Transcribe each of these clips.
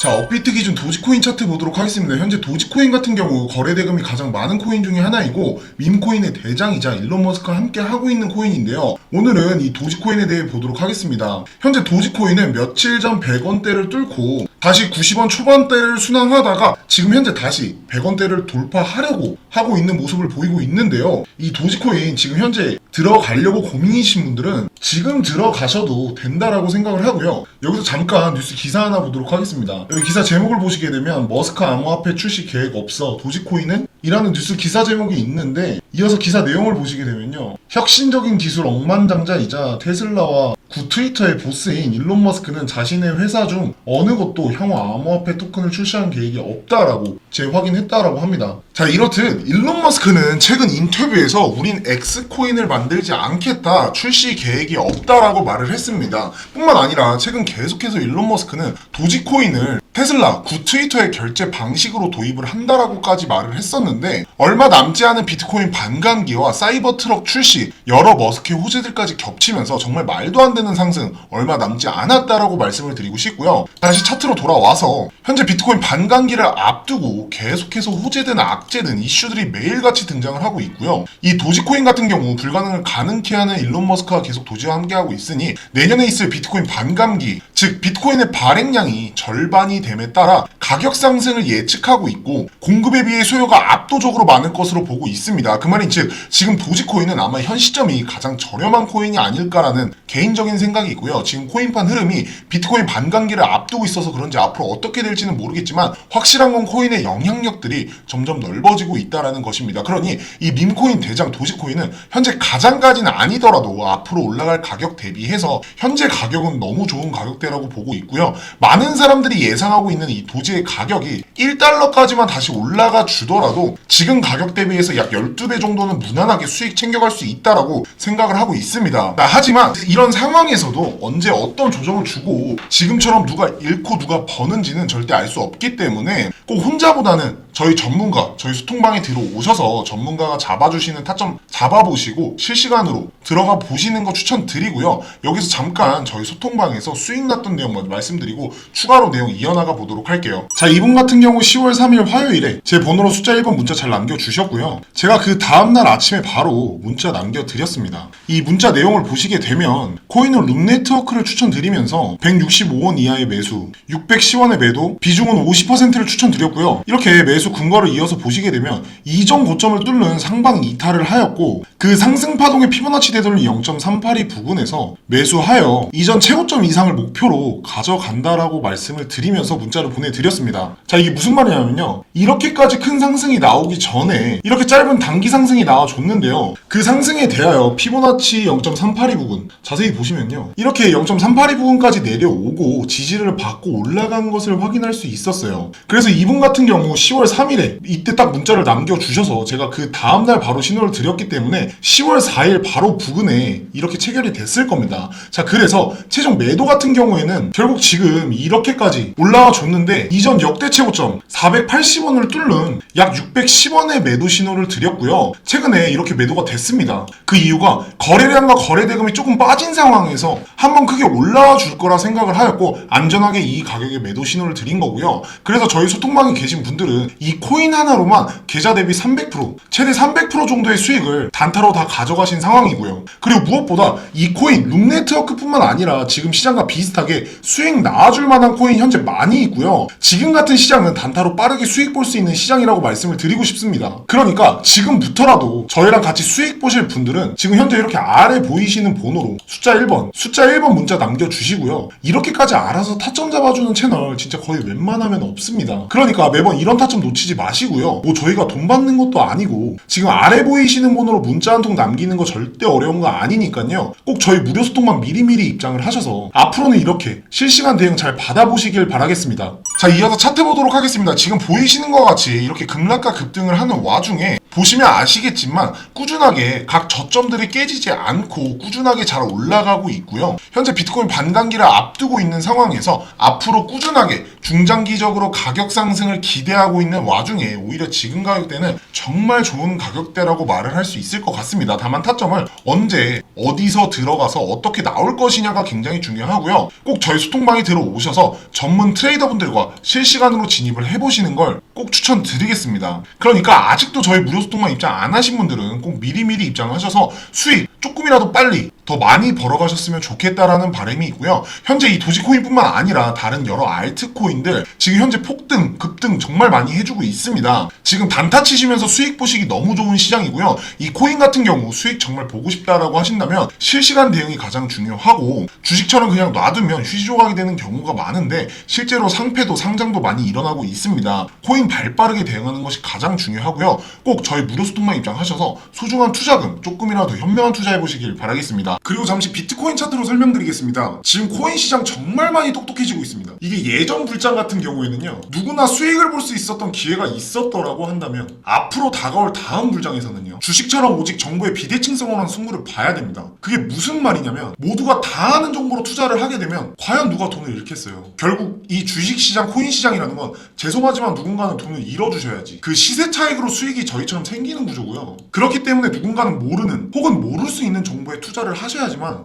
자, 업비트 기준 도지코인 차트 보도록 하겠습니다. 현재 도지코인 같은 경우 거래 대금이 가장 많은 코인 중에 하나이고 밈코인의 대장이자 일론 머스크와 함께 하고 있는 코인인데요. 오늘은 이 도지코인에 대해 보도록 하겠습니다. 현재 도지코인은 며칠 전 100원대를 뚫고 다시 90원 초반대를 순항하다가 지금 현재 다시 100원대를 돌파하려고 하고 있는 모습을 보이고 있는데요. 이 도지코인 지금 현재 들어가려고 고민이신 분들은 지금 들어가셔도 된다라고 생각을 하고요. 여기서 잠깐 뉴스 기사 하나 보도록 하겠습니다. 여기 기사 제목을 보시게 되면 머스크 암호화폐 출시 계획 없어 도지코인은? 이라는 뉴스 기사 제목이 있는데 이어서 기사 내용을 보시게 되면요. 혁신적인 기술 억만장자이자 테슬라와 구 트위터의 보스인 일론 머스크는 자신의 회사 중 어느 것도 향후 암호화폐 토큰을 출시한 계획이 없다라고 재확인했다라고 합니다. 자 이렇듯 일론 머스크는 최근 인터뷰에서 우린 X코인을 만들지 않겠다 출시 계획이 없다라고 말을 했습니다. 뿐만 아니라 최근 계속해서 일론 머스크는 도지코인을 테슬라 구 트위터의 결제 방식으로 도입을 한다라고까지 말을 했었는데 얼마 남지 않은 비트코인 반감기와 사이버 트럭 출시 여러 머스크의 호재들까지 겹치면서 정말 말도 안 되는 상승 얼마 남지 않았다라고 말씀을 드리고 싶고요. 다시 차트로 돌아와서 현재 비트코인 반감기를 앞두고 계속해서 호재든 악 재든 이슈들이 매일같이 등장을 하고 있고요. 이 도지코인 같은 경우 불가능을 가능케 하는 일론 머스크와 계속 도지와 함께하고 있으니 내년에 있을 비트코인 반감기 즉 비트코인의 발행량이 절반이 됨에 따라 가격 상승을 예측하고 있고 공급에 비해 소요가 압도적으로 많을 것으로 보고 있습니다. 그 말인 즉 지금 도지코인은 아마 현 시점이 가장 저렴한 코인이 아닐까라는 개인적인 생각이 있고요. 지금 코인판 흐름이 비트코인 반감기를 앞두고 있어서 그런지 앞으로 어떻게 될지는 모르겠지만 확실한 건 코인의 영향력들이 점점 넓어지고 있다라는 것입니다. 그러니 이 밈코인 대장 도지코인은 현재 가장까지는 아니더라도 앞으로 올라갈 가격 대비해서 현재 가격은 너무 좋은 가격대 라고 보고 있고요. 많은 사람들이 예상하고 있는 이 도지의 가격이 1달러까지만 다시 올라가 주더라도 지금 가격 대비해서 약 12배 정도는 무난하게 수익 챙겨갈 수 있다라고 생각을 하고 있습니다. 아, 하지만 이런 상황에서도 언제 어떤 조정을 주고 지금처럼 누가 잃고 누가 버는지는 절대 알 수 없기 때문에 꼭 혼자보다는 저희 전문가, 저희 소통방에 들어오셔서 전문가가 잡아주시는 타점 잡아보시고 실시간으로 들어가 보시는 거 추천드리고요. 여기서 잠깐 저희 소통방에서 수익 났던 내용 먼저 말씀드리고 추가로 내용 이어나가 보도록 할게요. 자, 이분 같은 경우 10월 3일 화요일에 제 번호로 숫자 1번 문자 잘 남겨주셨고요. 제가 그 다음날 아침에 바로 문자 남겨드렸습니다. 이 문자 내용을 보시게 되면 코인은 룸네트워크를 추천드리면서 165원 이하의 매수, 610원의 매도, 비중은 50%를 추천드렸고요. 이렇게 매수 근거를 이어서 보시게 되면 이전 고점을 뚫는 상방 이탈을 하였고 그 상승 파동의 피보나치 되돌림 0.382 부근에서 매수하여 이전 최고점 이상을 목표로 가져간다라고 말씀을 드리면서 문자를 보내드렸습니다. 자 이게 무슨 말이냐면요. 이렇게까지 큰 상승이 나오기 전에 이렇게 짧은 단기 상승이 나와줬는데요. 그 상승에 대하여 피보나치 0.382 부근 자세히 보시면요. 이렇게 0.382 부근까지 내려오고 지지를 받고 올라간 것을 확인할 수 있었어요. 그래서 이분 같은 경우 10월 3일에 이때 딱 문자를 남겨주셔서 제가 그 다음날 바로 신호를 드렸기 때문에 10월 4일 바로 부근에 이렇게 체결이 됐을 겁니다. 자, 그래서 최종 매도 같은 경우에는 결국 지금 이렇게까지 올라와 줬는데 이전 역대 최고점 480원을 뚫는 약 610원의 매도 신호를 드렸고요. 최근에 이렇게 매도가 됐습니다. 그 이유가 거래량과 거래 대금이 조금 빠진 상황에서 한번 크게 올라와 줄 거라 생각을 하였고 안전하게 이 가격에 매도 신호를 드린 거고요. 그래서 저희 소통방에 계신 분들은 이 코인 하나로만 계좌 대비 300% 최대 300% 정도의 수익을 단타로 다 가져가신 상황이고요. 그리고 무엇보다 이 코인 룸네트워크뿐만 아니라 지금 시장과 비슷 하게 수익 나와줄 만한 코인 현재 많이 있고요. 지금 같은 시장은 단타로 빠르게 수익 볼 수 있는 시장이라고 말씀을 드리고 싶습니다. 그러니까 지금부터라도 저희랑 같이 수익 보실 분들은 지금 현재 이렇게 아래 보이시는 번호로 숫자 1번, 숫자 1번 문자 남겨주시고요. 이렇게까지 알아서 타점 잡아주는 채널 진짜 거의 웬만하면 없습니다. 그러니까 매번 이런 타점 놓치지 마시고요. 뭐 저희가 돈 받는 것도 아니고 지금 아래 보이시는 번호로 문자 한 통 남기는 거 절대 어려운 거 아니니까요. 꼭 저희 무료 소통방 미리미리 입장을 하셔서 앞으로는 이 렇게 실시간 대응 잘 받아보시길 바라겠습니다. 자, 이어서 차트 보도록 하겠습니다. 지금 보이시는 것 같이 이렇게 급락과 급등을 하는 와중에 보시면 아시겠지만 꾸준하게 각 저점들이 깨지지 않고 꾸준하게 잘 올라가고 있고요. 현재 비트코인 반감기를 앞두고 있는 상황에서 앞으로 꾸준하게 중장기적으로 가격 상승을 기대하고 있는 와중에 오히려 지금 가격대는 정말 좋은 가격대라고 말을 할 수 있을 것 같습니다. 다만 타점을 언제 어디서 들어가서 어떻게 나올 것이냐가 굉장히 중요하고요. 꼭 저희 소통방에 들어오셔서 전문 트레이더분들과 실시간으로 진입을 해보시는 걸 꼭 추천드리겠습니다. 그러니까 아직도 저희 무료 소통방 입장 안 하신 분들은 꼭 미리미리 입장하셔서 수익 조금이라도 빨리 더 많이 벌어가셨으면 좋겠다라는 바람이 있고요. 현재 이 도지코인뿐만 아니라 다른 여러 알트코인들 지금 현재 폭등, 급등 정말 많이 해주고 있습니다. 지금 단타 치시면서 수익 보시기 너무 좋은 시장이고요. 이 코인 같은 경우 수익 정말 보고 싶다라고 하신다면 실시간 대응이 가장 중요하고 주식처럼 그냥 놔두면 휴지 조각이 되는 경우가 많은데 실제로 상패도 상장도 많이 일어나고 있습니다. 코인 발빠르게 대응하는 것이 가장 중요하고요. 꼭 저희 무료 소통만 입장하셔서 소중한 투자금 조금이라도 현명한 투자해 보시길 바라겠습니다. 그리고 잠시 비트코인 차트로 설명드리겠습니다. 지금 코인 시장 정말 많이 똑똑해지고 있습니다. 이게 예전 불장 같은 경우에는요. 누구나 수익을 볼 수 있었던 기회가 있었더라고 한다면 앞으로 다가올 다음 불장에서는요. 주식처럼 오직 정보의 비대칭성으로는 승부를 봐야 됩니다. 그게 무슨 말이냐면 모두가 다 아는 정보로 투자를 하게 되면 과연 누가 돈을 잃겠어요. 결국 이 주식시장, 코인 시장이라는 건 죄송하지만 누군가는 돈을 잃어주셔야지. 그 시세 차익으로 수익이 저희처럼 생기는 구조고요. 그렇기 때문에 누군가는 모르는 혹은 모를 수 있는 정보에 투자를 하 셔야지만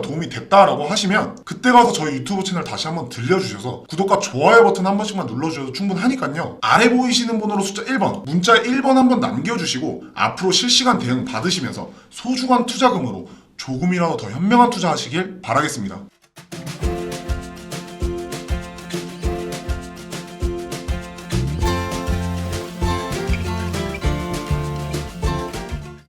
도움이 됐다라고 하시면 그때 가서 저희 유튜브 채널 다시 한번 들려주셔서 구독과 좋아요 버튼 한 번씩만 눌러주셔도 충분하니까요. 아래 보이시는 번호로 숫자 1번 문자 1번 한 번 남겨주시고 앞으로 실시간 대응 받으시면서 소중한 투자금으로 조금이라도 더 현명한 투자하시길 바라겠습니다.